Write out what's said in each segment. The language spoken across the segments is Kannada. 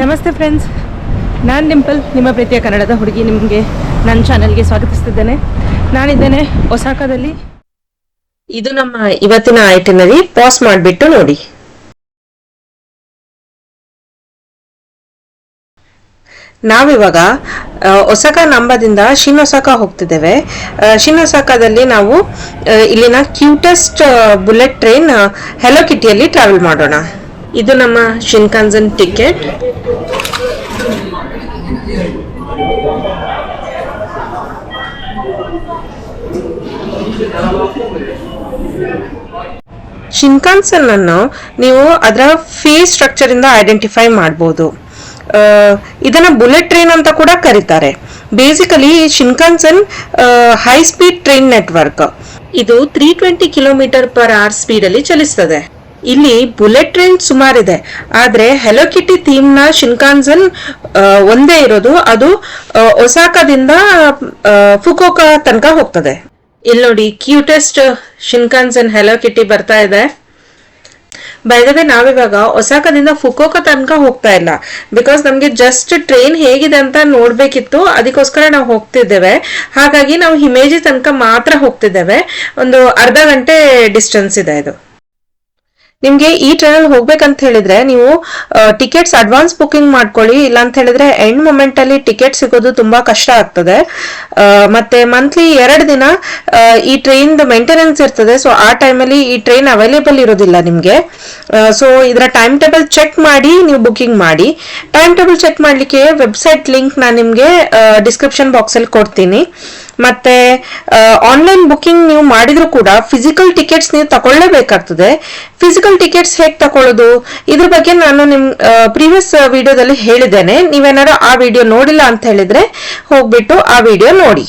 ನಮಸ್ತೆ ಫ್ರೆಂಡ್ಸ್ ನಾನು ಡಿಂಪಲ್ ನಿಮ್ಮ ಪ್ರೀತಿಯ ಕನ್ನಡದ ಹುಡುಗಿ. ನಿಮಗೆ ನನ್ನ ಚಾನಲ್ಗೆ ಸ್ವಾಗತಿಸ್ತಿದ್ದೇನೆ. ನಾನಿದ್ದೇನೆ ಒಸಾಕಾದಲ್ಲಿ ಇದು ನಮ್ಮ ಇವತ್ತಿನ ಐಟಿನರಿ ಪಾಸ್ ಮಾಡಿಬಿಟ್ಟು ನೋಡಿ. ನಾವಿವಾಗ ಹೊಸಕ ನಂಬದಿಂದ ಶಿನೊಸಾಕ ಹೋಗ್ತಿದ್ದೇವೆ. ಶಿನೋಸಾಕದಲ್ಲಿ ನಾವು ಇಲ್ಲಿನ ಕ್ಯೂಟೆಸ್ಟ್ ಬುಲೆಟ್ ಟ್ರೈನ್ ಹೆಲೋ ಕಿಟಿಯಲ್ಲಿ ಟ್ರಾವೆಲ್ ಮಾಡೋಣ. ಇದು ನಮ್ಮ ಶಿನ್ಕಾನ್ಸನ್ ಟಿಕೆಟ್ ಶಿನ್ಕಾನ್ಸನ್ ಅನ್ನು ನೀವು ಅದರ ಫೇಸ್ ಸ್ಟ್ರಕ್ಚರ್ ಇಂದ ಐಡೆಂಟಿಫೈ ಮಾಡಬಹುದು ಇದನ್ನ ಬುಲೆಟ್ ಟ್ರೈನ್ ಅಂತ ಕೂಡ ಕರೀತಾರೆ. Basically Shinkansen high speed train network ಇದು three twenty kilometer per hour speed ಅಲ್ಲಿ ಚಲಿಸ್ತದೆ. ಇಲ್ಲಿ ಬುಲೆಟ್ ಟ್ರೈನ್ ಸುಮಾರಿದೆ. ಆದ್ರೆ ಹೆಲೋಕಿಟಿ ಥೀಮ್ನ ಶಿನ್ಕಾನ್ಸನ್ ಒಂದೇ ಇರೋದು. ಅದು ಒಸಾಕಾದಿಂದ ಫುಕೋಕಾ ತನಕ ಹೋಗ್ತದೆ. ಇಲ್ಲಿ ನೋಡಿ ಕ್ಯೂಟೆಸ್ಟ್ ಶಿನ್ಕಾನ್ಸನ್ ಹೆಲೋ ಕಿಟ್ಟಿ ಬರ್ತಾ ಇದೆ. ಬೈದವೆ ನಾವಿವಾಗ ಒಸಾಕದಿಂದ ಫುಕೋಕ ತನಕ ಹೋಗ್ತಾ ಇಲ್ಲ. ಬಿಕಾಸ್ ನಮಗೆ ಜಸ್ಟ್ ಟ್ರೈನ್ ಹೇಗಿದೆ ಅಂತ ನೋಡ್ಬೇಕಿತ್ತು, ಅದಕ್ಕೋಸ್ಕರ ನಾವು ಹೋಗ್ತಿದ್ದೇವೆ. ಹಾಗಾಗಿ ನಾವು ಹಿಮೇಜಿ ತನಕ ಮಾತ್ರ ಹೋಗ್ತಿದ್ದೇವೆ. ಒಂದು ಅರ್ಧ ಗಂಟೆ ಡಿಸ್ಟೆನ್ಸ್ ಇದೆ ಇದು. ನಿಮ್ಗೆ ಈ ಟ್ರೈನ್ ಹೋಗ್ಬೇಕಂತ ಹೇಳಿದ್ರೆ ನೀವು ಟಿಕೆಟ್ಸ್ ಅಡ್ವಾನ್ಸ್ ಬುಕಿಂಗ್ ಮಾಡ್ಕೊಳ್ಳಿ ಇಲ್ಲ ಅಂತ ಹೇಳಿದ್ರೆ ಎಂಡ್ ಮೊಮೆಂಟ್ ಅಲ್ಲಿ ಟಿಕೆಟ್ ಸಿಗೋದು ತುಂಬಾ ಕಷ್ಟ ಆಗ್ತದೆ. ಮತ್ತೆ ಮಂತ್ಲಿ ಎರಡು ದಿನ ಈ ಟ್ರೈನ್ ಮೇಂಟೆನೆನ್ಸ್ ಇರ್ತದೆ. ಸೊ ಆ ಟೈಮಲ್ಲಿ ಈ ಟ್ರೈನ್ ಅವೈಲೇಬಲ್ ಇರೋದಿಲ್ಲ ನಿಮ್ಗೆ. ಸೊ ಇದರ ಟೈಮ್ ಟೇಬಲ್ ಚೆಕ್ ಮಾಡಿ ನೀವು ಬುಕಿಂಗ್ ಮಾಡಿ. ಟೈಮ್ ಟೇಬಲ್ ಚೆಕ್ ಮಾಡ್ಲಿಕ್ಕೆ ವೆಬ್ಸೈಟ್ ಲಿಂಕ್ ನಾನು ನಿಮ್ಗೆ ಡಿಸ್ಕ್ರಿಪ್ಷನ್ ಬಾಕ್ಸ್ ಅಲ್ಲಿ ಕೊಡ್ತೀನಿ. ಮತ್ತೆ ಆನ್ಲೈನ್ ಬುಕಿಂಗ್ ನೀವು ಮಾಡಿದ್ರು ಕೂಡ ಫಿಸಿಕಲ್ ಟಿಕೆಟ್ಸ್ ನೀವು ತಗೊಳ್ಳೇಬೇಕಾಗ್ತದೆ ಫಿಸಿಕಲ್ ಟಿಕೆಟ್ಸ್ ಹೇಗೆ ತಗೊಳ್ಳೋದು ಇದ್ರ ಬಗ್ಗೆ ನಾನು ನಿಮ್ ಪ್ರೀವಿಯಸ್ ವಿಡಿಯೋದಲ್ಲಿ ಹೇಳಿದ್ದೇನೆ. ನೀವೇನಾದ್ರು ಆ ವಿಡಿಯೋ ನೋಡಿಲ್ಲ ಅಂತ ಹೇಳಿದ್ರೆ ಹೋಗ್ಬಿಟ್ಟು ಆ ವಿಡಿಯೋ ನೋಡಿ.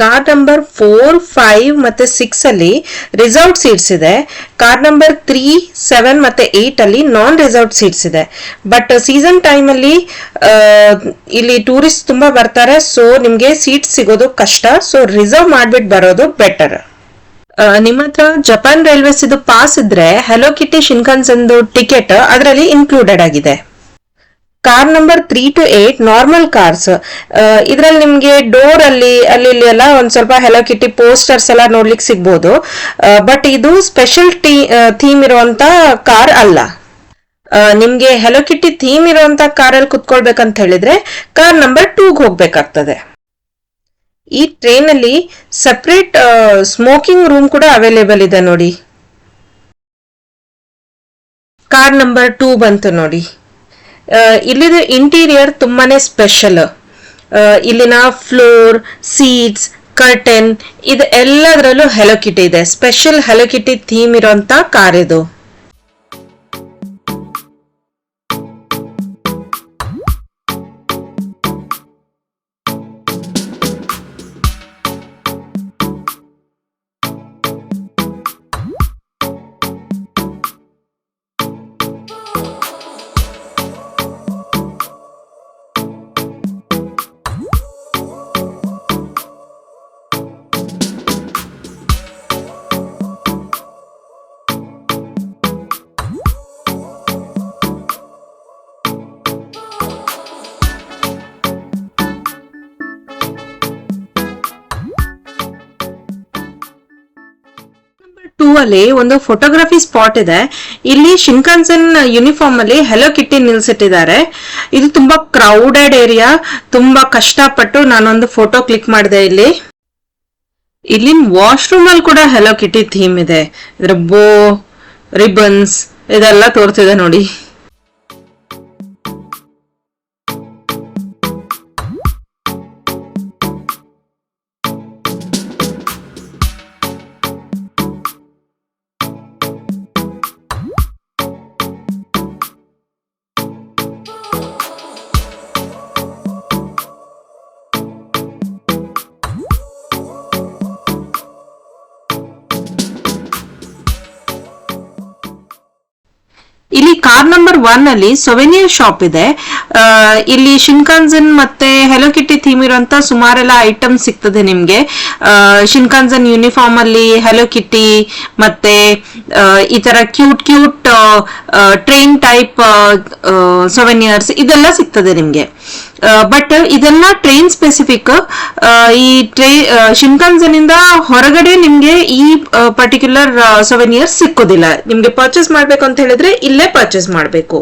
ಕಾರ್ ನಂಬರ್ ಫೋರ್ ಫೈವ್ ಮತ್ತೆ ಸಿಕ್ಸ್ ಅಲ್ಲಿ ರಿಸರ್ವ್ ಸೀಟ್ಸ್ ಇದೆ. ಕಾರ್ ನಂಬರ್ ತ್ರೀ ಸೆವೆನ್ ಮತ್ತೆ ಏಟ್ ಅಲ್ಲಿ ನಾನ್ ರಿಸರ್ವ್ ಸೀಟ್ಸ್ ಇದೆ ಬಟ್ ಸೀಸನ್ ಟೈಮ್ ಅಲ್ಲಿ ಇಲ್ಲಿ ಟೂರಿಸ್ಟ್ ತುಂಬಾ ಬರ್ತಾರೆ ಸೊ ನಿಮ್ಗೆ ಸೀಟ್ ಸಿಗೋದು ಕಷ್ಟ ಸೊ ರಿಸರ್ವ್ ಮಾಡ್ಬಿಟ್ಟು ಬರೋದು ಬೆಟರ್ ನಿಮ್ಮ ಹತ್ರ ಜಪಾನ್ ರೈಲ್ವೇಸ್ ಇದು ಪಾಸ್ ಇದ್ರೆ ಹೆಲೋ ಕಿಟಿ ಒಂದು ಟಿಕೆಟ್ ಅದರಲ್ಲಿ ಇನ್ಕ್ಲೂಡೆಡ್ ಆಗಿದೆ. Car number three two eight normal cars ಇದ್ರಲ್ಲಿ ನಿಮ್ಗೆ ಡೋರ್ ಅಲ್ಲಿ ಅಲ್ಲಿ, ಇಲ್ಲಿ ಎಲ್ಲ ಒಂದ್ ಸ್ವಲ್ಪ ಹೆಲೋ ಕಿಟ್ಟಿ ಪೋಸ್ಟರ್ಸ್ ಎಲ್ಲ ನೋಡ್ಲಿಕ್ಕೆ ಸಿಗ್ಬೋದು. ಬಟ್ ಇದು ಸ್ಪೆಷಲ್ ಥೀಮ್ ಇರುವಂತ ಕಾರ್ ಅಲ್ಲ. ನಿಮ್ಗೆ ಹೆಲೋ ಕಿಟ್ಟಿ ಥೀಮ್ ಇರುವಂತ ಕಾರಲ್ಲಿ ಕುತ್ಕೊಳ್ಬೇಕಂತ ಹೇಳಿದ್ರೆ ಕಾರ್ ನಂಬರ್ ಟೂಗೆ ಹೋಗ್ಬೇಕಾಗ್ತದೆ. ಈ ಟ್ರೈನ್ ಅಲ್ಲಿ ಸಪ್ರೇಟ್ ಸ್ಮೋಕಿಂಗ್ ರೂಮ್ ಕೂಡ ಅವೈಲೇಬಲ್ ಇದೆ ನೋಡಿ. ಕಾರ್ ನಂಬರ್ ಟೂ ಬಂತು ನೋಡಿ. ಇಲ್ಲಿದ ಇಂಟೀರಿಯರ್ ತುಂಬಾನೇ ಸ್ಪೆಷಲ್ ಇಲ್ಲಿನ ಫ್ಲೋರ್ ಸೀಟ್ಸ್ ಕರ್ಟನ್ ಇದು ಎಲ್ಲದರಲ್ಲೂ ಹೆಲೋಕಿಟಿ ಇದೆ. ಸ್ಪೆಷಲ್ ಹೆಲೋಕಿಟಿ ಥೀಮ್ ಇರೋಂಥ ಕಾರ್ ಇದು. ಟೂ ಅಲ್ಲಿ ಒಂದು ಫೋಟೋಗ್ರಫಿ ಸ್ಪಾಟ್ ಇದೆ. ಇಲ್ಲಿ ಶಿನ್ಕಾನ್ಸನ್ ಯೂನಿಫಾರ್ಮ್ ಅಲ್ಲಿ ಹೆಲೋ ಕಿಟ್ಟಿ ನಿಲ್ಸಿಟ್ಟಿದ್ದಾರೆ. ಇದು ತುಂಬಾ ಕ್ರೌಡೆಡ್ ಏರಿಯಾ ತುಂಬಾ ಕಷ್ಟಪಟ್ಟು ನಾನೊಂದು ಫೋಟೋ ಕ್ಲಿಕ್ ಮಾಡಿದೆ ಇಲ್ಲಿ. ಇಲ್ಲಿನ ವಾಶ್ರೂಮ್ ಅಲ್ಲಿ ಕೂಡ ಹೆಲೋ ಕಿಟ್ಟಿ ಥೀಮ್ ಇದೆ. ಇದ್ರ ಬೋ ರಿಬನ್ಸ್ ಇದೆಲ್ಲ ತೋರ್ತಿದೆ ನೋಡಿ. ಇಲ್ಲಿ ಕಾರ್ ನಂಬರ್ ಒನ್ ಅಲ್ಲಿ ಸೊವೆನಿಯರ್ ಶಾಪ್ ಇದೆ. ಇಲ್ಲಿ ಶಿನ್ಕಾನ್ಸನ್ ಮತ್ತೆ ಹೆಲೋ ಕಿಟ್ಟಿ ಥೀಮ್ ಇರುವಂತ ಸುಮಾರೆಲ್ಲ ಐಟಮ್ ಸಿಗ್ತದೆ ನಿಮ್ಗೆ. ಶಿನ್ಕಾನ್ಸನ್ ಯೂನಿಫಾರ್ಮ್ ಅಲ್ಲಿ ಹೆಲೋ ಕಿಟ್ಟಿ ಮತ್ತೆ ಈ ತರ cute cute train type souvenirs ಇದೆಲ್ಲ ಸಿಗ್ತದೆ ನಿಮ್ಗೆ. ಬಟ್ ಇದೆಲ್ಲ ಟ್ರೈನ್ ಸ್ಪೆಸಿಫಿಕ್ ಈ ಟ್ರೈ ಶಿನ್ಕಾನ್ಸನ್ ಇಂದ ಹೊರಗಡೆ ನಿಮ್ಗೆ ಈ ಪರ್ಟಿಕ್ಯುಲರ್ ಸೊವೆನಿಯರ್ ಸಿಕ್ಕೋದಿಲ್ಲ. ನಿಮ್ಗೆ ಪರ್ಚೇಸ್ ಮಾಡ್ಬೇಕು ಅಂತ ಹೇಳಿದ್ರೆ ಇಲ್ಲೇ ಪರ್ಚೇಸ್ ಮಾಡಬೇಕು.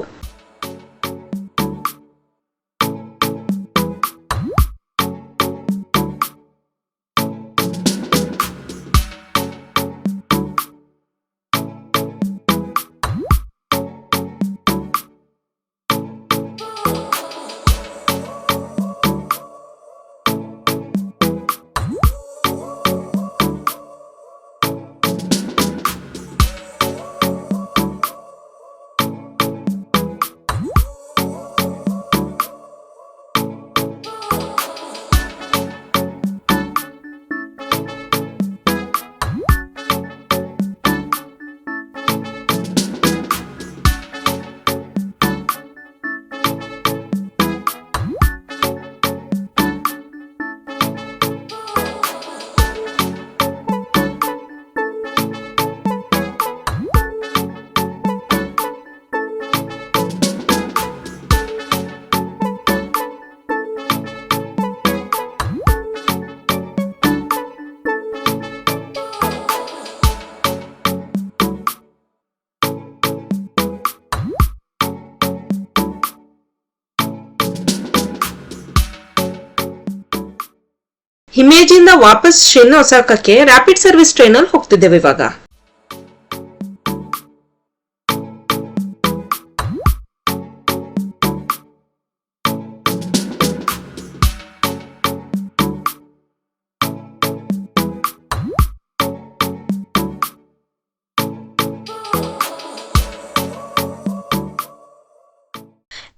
ಹಿಮೇಜಿಂದ ವಾಪಸ್ ಶಿನ್ ಒಸಾಕಕ್ಕೆ ರ್ಯಾಪಿಡ್ ಸರ್ವಿಸ್ ಟ್ರೈನ್ ಅಲ್ಲಿ ಹೋಗ್ತಿದ್ದೇವೆ ಇವಾಗ.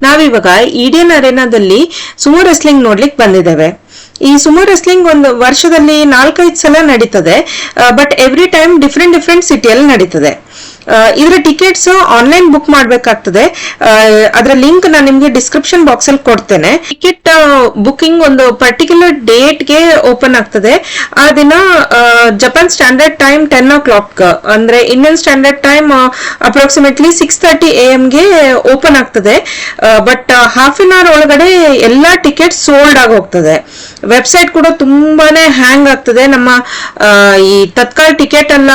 ನಾವಿವಾಗ ಈಡಿಯನ್ ಅರೆನಾದಲ್ಲಿ ಸುಮೋ ರೆಸ್ಲಿಂಗ್ ನೋಡ್ಲಿಕ್ಕೆ ಬಂದಿದ್ದೇವೆ. ಈ ಸುಮೋ ರೆಸ್ಲಿಂಗ್ ಒಂದು ವರ್ಷದಲ್ಲಿ ನಾಲ್ಕೈದು ಸಲ ನಡೀತದೆ but every time different different ಸಿಟಿಯಲ್ಲಿ ನಡೀತದೆ. ಇದರ ಟಿಕೆಟ್ಸ್ ಆನ್ಲೈನ್ ಬುಕ್ ಮಾಡಬೇಕಾಗ್ತದೆ. ಅದರ ಲಿಂಕ್ ನಾನು ನಿಮಗೆ ಡಿಸ್ಕ್ರಿಪ್ಷನ್ ಬಾಕ್ಸ್ ಅಲ್ಲಿ ಕೊಡ್ತೇನೆ. ಟಿಕೆಟ್ ಬುಕಿಂಗ್ ಒಂದು ಪರ್ಟಿಕ್ಯುಲರ್ ಡೇಟ್ಗೆ ಓಪನ್ ಆಗ್ತದೆ. ಆ ದಿನ Japan standard time ten o'clock ಅಂದ್ರೆ Indian standard time approximately six thirty A ಗೆ ಓಪನ್ ಆಗ್ತದೆ. ಬಟ್ ಹಾಫ್ ಅನ್ ಅವರ್ ಒಳಗಡೆ ಎಲ್ಲಾ ಟಿಕೆಟ್ ಸೋಲ್ಡ್ ಆಗಿ ಹೋಗ್ತದೆ. ವೆಬ್ಸೈಟ್ ಕೂಡ ತುಂಬಾನೇ ಹ್ಯಾಂಗ್ ಆಗ್ತದೆ. ನಮ್ಮ ಈ ತತ್ಕಾಲ್ ಟಿಕೆಟ್ ಎಲ್ಲ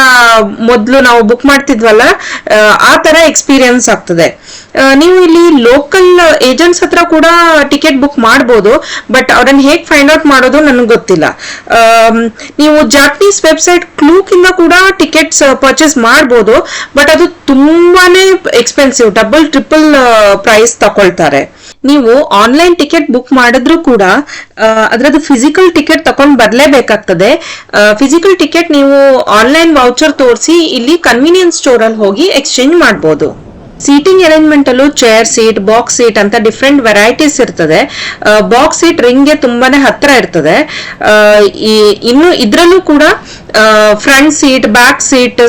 ಮೊದಲು ನಾವು ಬುಕ್ ಮಾಡ್ತಿದ್ವಲ್ಲ ಆ, ತರ ಎಕ್ಸ್ಪೀರಿಯನ್ಸ್ ಆಗ್ತದೆ. ನೀವು ಇಲ್ಲಿ ಲೋಕಲ್ ಏಜೆಂಟ್ಸ್ ಹತ್ರ ಕೂಡ ಟಿಕೆಟ್ ಬುಕ್ ಮಾಡ್ಬೋದು ಬಟ್ ಅವ್ರನ್ನ ಹೇಗ್ ಫೈಂಡ್ ಔಟ್ ಮಾಡೋದು ನನಗೆ ಗೊತ್ತಿಲ್ಲ. ನೀವು ಜಾಪನೀಸ್ ವೆಬ್ಸೈಟ್ ಕ್ಲೂಕಿಂದ ಕೂಡ ಟಿಕೆಟ್ಸ್ ಪರ್ಚೇಸ್ ಮಾಡ್ಬೋದು ಬಟ್ ಅದು ತುಂಬಾನೇ ಎಕ್ಸ್ಪೆನ್ಸಿವ್ ಡಬಲ್ ಟ್ರಿಪಲ್ ಪ್ರೈಸ್ ತಗೊಳ್ತಾರೆ ನೀವು ಆನ್ಲೈನ್ ಟಿಕೆಟ್ ಬುಕ್ ಮಾಡಿದ್ರು ಕೂಡ ಅದರದ್ದು ಫಿಸಿಕಲ್ ಟಿಕೆಟ್ ತಗೊಂಡ್ ಬರ್ಲೇಬೇಕಾಗ್ತದೆ. ಫಿಸಿಕಲ್ ಟಿಕೆಟ್ ನೀವು ಆನ್ಲೈನ್ ವೌಚರ್ ತೋರಿಸಿ ಇಲ್ಲಿ ಕನ್ವೀನಿಯನ್ಸ್ ಸ್ಟೋರ್ ಅಲ್ಲಿ ಹೋಗಿ ಎಕ್ಸ್ಚೇಂಜ್ ಮಾಡ್ಬೋದು. ಸೀಟಿಂಗ್ ಅರೇಂಜ್ಮೆಂಟ್ ಅಲ್ಲೂ ಚೇರ್ ಸೀಟ್ ಬಾಕ್ಸ್ ಸೀಟ್ ಅಂತ ಡಿಫ್ರೆಂಟ್ ವೆರೈಟೀಸ್ ಇರ್ತದೆ. ಬಾಕ್ಸ್ ಸೀಟ್ ರಿಂಗ್ಗೆ ತುಂಬಾನೇ ಹತ್ರ ಇರ್ತದೆ. ಇನ್ನು ಇದ್ರಲ್ಲೂ ಕೂಡ front seat back seat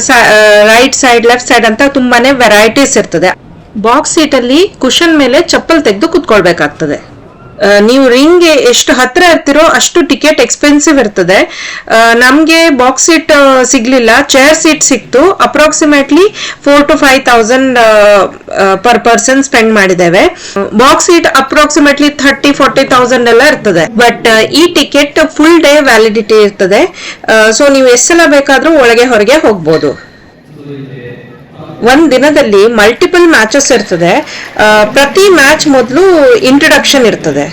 right side left side ಅಂತ ತುಂಬಾನೇ ವೆರೈಟೀಸ್ ಇರ್ತದೆ. ಬಾಕ್ಸ್ ಸೀಟ್ ಅಲ್ಲಿ ಕುಶನ್ ಮೇಲೆ ಚಪ್ಪಲ್ ತೆಗೆದು ಕುತ್ಕೊಳ್ಬೇಕಾಗ್ತದೆ. ನೀವು ರಿಂಗ್ಗೆ ಎಷ್ಟು ಹತ್ರ ಇರ್ತಿರೋ ಅಷ್ಟು ಟಿಕೆಟ್ ಎಕ್ಸ್ಪೆನ್ಸಿವ್ ಇರ್ತದೆ. ನಮಗೆ ನಮ್ಗೆ ಬಾಕ್ಸ್ ಸೀಟ್ ಸಿಗ್ಲಿಲ್ಲ. ಚೇರ್ ಸೀಟ್ ಸಿಕ್ತು. Approximately four to five thousand per person spend ಮಾಡಿದ್ದೇವೆ. Box seat approximately thirty forty thousand ಎಲ್ಲ ಇರ್ತದೆ. ಬಟ್ ಈ ಟಿಕೆಟ್ ಫುಲ್ ಡೇ ವ್ಯಾಲಿಡಿಟಿ ಇರ್ತದೆ. ಸೊ ನೀವು ಎಷ್ಟು ಸಲ ಬೇಕಾದ್ರೂ ಒಳಗೆ ಹೊರಗೆ ಹೋಗ್ಬೋದು. ಒಂದ್ ದಿನದಲ್ಲಿ ಮಲ್ಟಿಪಲ್ ಮ್ಯಾಚಸ್ ಇರ್ತದೆ. ಪ್ರತಿ ಮ್ಯಾಚ್ ಮೊದಲು ಇಂಟ್ರಡಕ್ಷನ್ ಇರ್ತದೆ.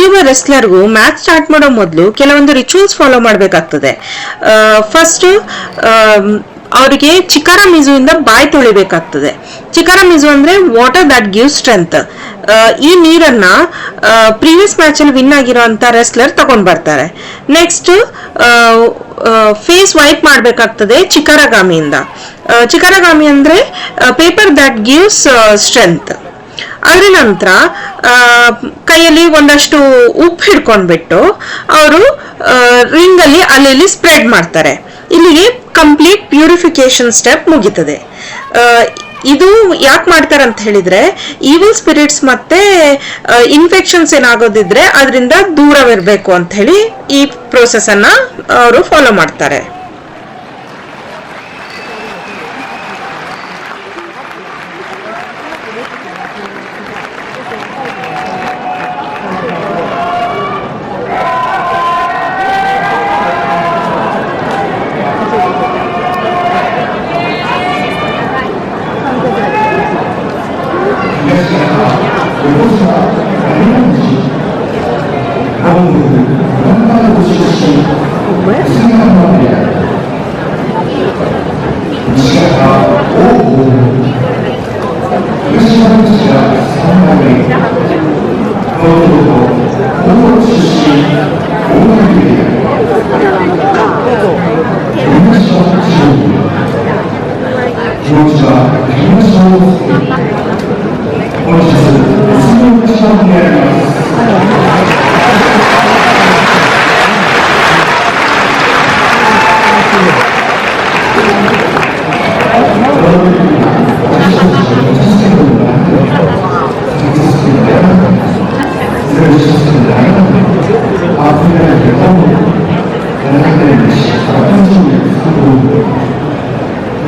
ಪ್ರತಿಯೊಬ್ಬ ರೆಸ್ಲರ್ಗೂ ಮ್ಯಾಚ್ ಸ್ಟಾರ್ಟ್ ಮಾಡೋ ಮೊದಲು ಕೆಲವೊಂದು ರಿಚುವಲ್ಸ್ ಫಾಲೋ ಮಾಡಬೇಕಾಗ್ತದೆ. ಫಸ್ಟ್ ಅವರಿಗೆ ಚಿಕಾರ ಮಿಜುವಿಂದ ಬಾಯಿ ತೊಳಿಬೇಕಾಗ್ತದೆ. ಚಿಕಾರ ಮಿಜು ಅಂದ್ರೆ ವಾಟರ್ ದಟ್ ಗಿವ್ ಸ್ಟ್ರೆಂತ್ ಈ ನೀರನ್ನ ಪ್ರೀವಿಯಸ್ ಮ್ಯಾಚ್ ಅಲ್ಲಿ ವಿನ್ ಆಗಿರೋಂಥ ರೆಸ್ಲರ್ ತಗೊಂಡ್ ಬರ್ತಾರೆ. ನೆಕ್ಸ್ಟ್ ಫೇಸ್ ವೈಪ್ ಮಾಡಬೇಕಾಗ್ತದೆ ಚಿಕಾರಗಾಮಿಯಿಂದ. ಚಿಕಾರಗಾಮಿ ಅಂದ್ರೆ ಪೇಪರ್ ದಟ್ ಗಿವ್ಸ್ ಸ್ಟ್ರೆಂತ್ ಅದ್ರ ನಂತರ ಕೈಯಲ್ಲಿ ಒಂದಷ್ಟು ಉಪ್ಪು ಹಿಡ್ಕೊಂಡ್ಬಿಟ್ಟು ಅವರು ರಿಂಗ್ ಅಲ್ಲಿ ಅಲ್ಲಿ ಸ್ಪ್ರೆಡ್ ಮಾಡ್ತಾರೆ. ಇಲ್ಲಿಗೆ ಕಂಪ್ಲೀಟ್ ಪ್ಯೂರಿಫಿಕೇಶನ್ ಸ್ಟೆಪ್ ಮುಗೀತದೆ. ಇದು ಯಾಕೆ ಮಾಡ್ತಾರೆ ಅಂತ ಹೇಳಿದ್ರೆ ಈವಲ್ ಸ್ಪಿರಿಟ್ಸ್ ಮತ್ತೆ ಇನ್ಫೆಕ್ಷನ್ಸ್ ಏನಾಗೋದಿದ್ರೆ ಅದರಿಂದ ದೂರವಿರಬೇಕು ಅಂತ ಹೇಳಿ ಈ ಪ್ರೋಸೆಸ್ ಅನ್ನ ಅವರು ಫಾಲೋ ಮಾಡ್ತಾರೆ.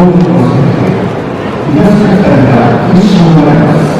皆さんからミ一ショをもらいます。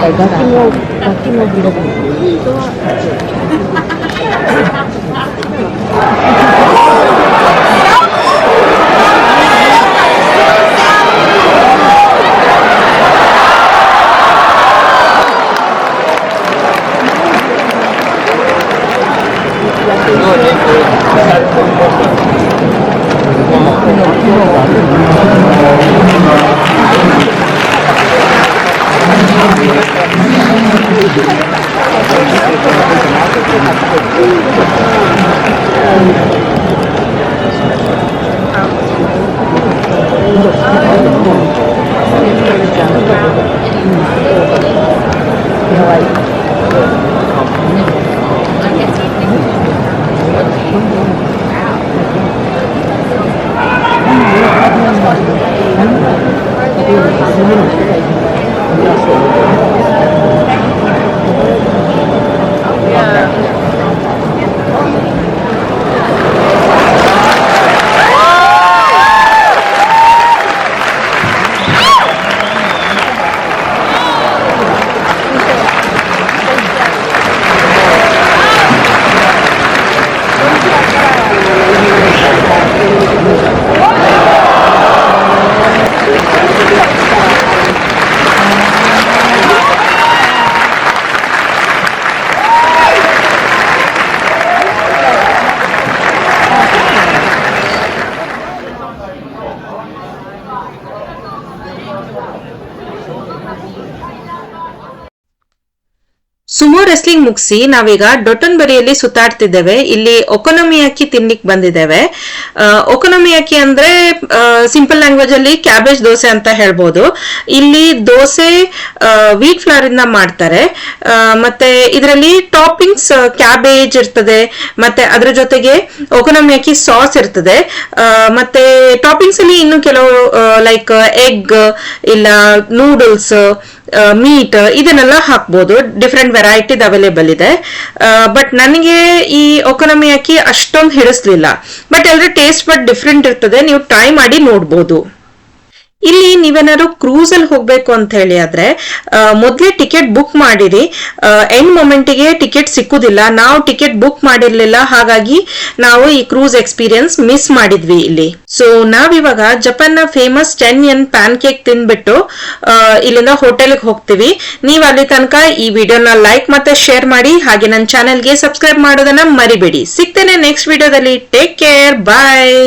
ガ楽器も楽器もブログ。ಸುಮೋ ರೆಸ್ಲಿಂಗ್ ಮುಗಿಸಿ ನಾವೀಗ ಡೊಟನ್ಬರಿಯಲ್ಲಿ ಸುತ್ತಾಡ್ತಿದ್ದೇವೆ. ಇಲ್ಲಿ ಒಕೊನಮಿಯಾಕಿ ತಿನ್ಲಿಕ್ಕೆ ಬಂದಿದ್ದೇವೆ. ಒಕೊನಮಿಯಾಕಿ ಅಂದ್ರೆ ಸಿಂಪಲ್ ಲ್ಯಾಂಗ್ವೇಜ್ ಅಲ್ಲಿ ಕ್ಯಾಬೇಜ್ ದೋಸೆ ಅಂತ ಹೇಳ್ಬೋದು. ಇಲ್ಲಿ ದೋಸೆ ವೀಟ್ ಫ್ಲವರ್ ಇಂದ ಮಾಡ್ತಾರೆ ಮತ್ತೆ ಇದರಲ್ಲಿ ಟಾಪಿಂಗ್ಸ್ ಕ್ಯಾಬೇಜ್ ಇರ್ತದೆ. ಮತ್ತೆ ಅದ್ರ ಜೊತೆಗೆ ಒಕೊನಮಿಯಾಕಿ ಸಾಸ್ ಇರ್ತದೆ. ಮತ್ತೆ ಟಾಪಿಂಗ್ಸ್ ಅಲ್ಲಿ ಇನ್ನು ಕೆಲವು ಲೈಕ್ ಎಗ್ ಇಲ್ಲ ನೂಡಲ್ಸ್ ಮೀಟ್ ಇದನ್ನೆಲ್ಲ ಹಾಕ್ಬೋದು. ಡಿಫ್ರೆಂಟ್ ವೆರೈಟಿದ್ ಅವೈಲೇಬಲ್ ಇದೆ. ಬಟ್ ನನಗೆ ಈ ಒಕೊನಮಿಯಾಕಿ ಅಷ್ಟೊಂದು ಹಿಡಿಸ್ಲಿಲ್ಲ. ಬಟ್ ಎಲ್ಲರ ಟೇಸ್ಟ್ ಬಟ್ ಡಿಫ್ರೆಂಟ್ ಇರ್ತದೆ. ನೀವು ಟ್ರೈ ಮಾಡಿ ನೋಡ್ಬೋದು. ಇಲ್ಲಿ ನೀವೇನಾದ್ರು ಕ್ರೂಸ್ ಅಲ್ಲಿ ಹೋಗ್ಬೇಕು ಅಂತ ಹೇಳಿ ಆದ್ರೆ ಮೊದಲೇ ಟಿಕೆಟ್ ಬುಕ್ ಮಾಡಿರಿ. ಎಂಡ್ ಮೊಮೆಂಟಿಗೆ ಟಿಕೆಟ್ ಸಿಕ್ಕುದಿಲ್ಲ. ನಾವು ಟಿಕೆಟ್ ಬುಕ್ ಮಾಡಿರ್ಲಿಲ್ಲ. ಹಾಗಾಗಿ ನಾವು ಈ ಕ್ರೂಸ್ ಎಕ್ಸ್ಪೀರಿಯನ್ಸ್ ಮಿಸ್ ಮಾಡಿದ್ವಿ ಇಲ್ಲಿ. ಸೊ ನಾವಿವಾಗ ಜಪಾನ್ನ famous ten yen pancake ತಿಂದ್ಬಿಟ್ಟು ಆ, ಇಲ್ಲಿಂದ ಹೋಟೆಲ್ಗೆ ಹೋಗ್ತೀವಿ. ನೀವು ಅಲ್ಲಿ ತನಕ ಈ ವಿಡಿಯೋನ ಲೈಕ್ ಮತ್ತೆ ಶೇರ್ ಮಾಡಿ. ಹಾಗೆ ನನ್ನ ಚಾನೆಲ್ಗೆ ಸಬ್ಸ್ಕ್ರೈಬ್ ಮಾಡೋದನ್ನ ಮರಿಬೇಡಿ. ಸಿಗ್ತೇನೆ ನೆಕ್ಸ್ಟ್ ವಿಡಿಯೋದಲ್ಲಿ ಟೇಕ್ ಕೇರ್ ಬಾಯ್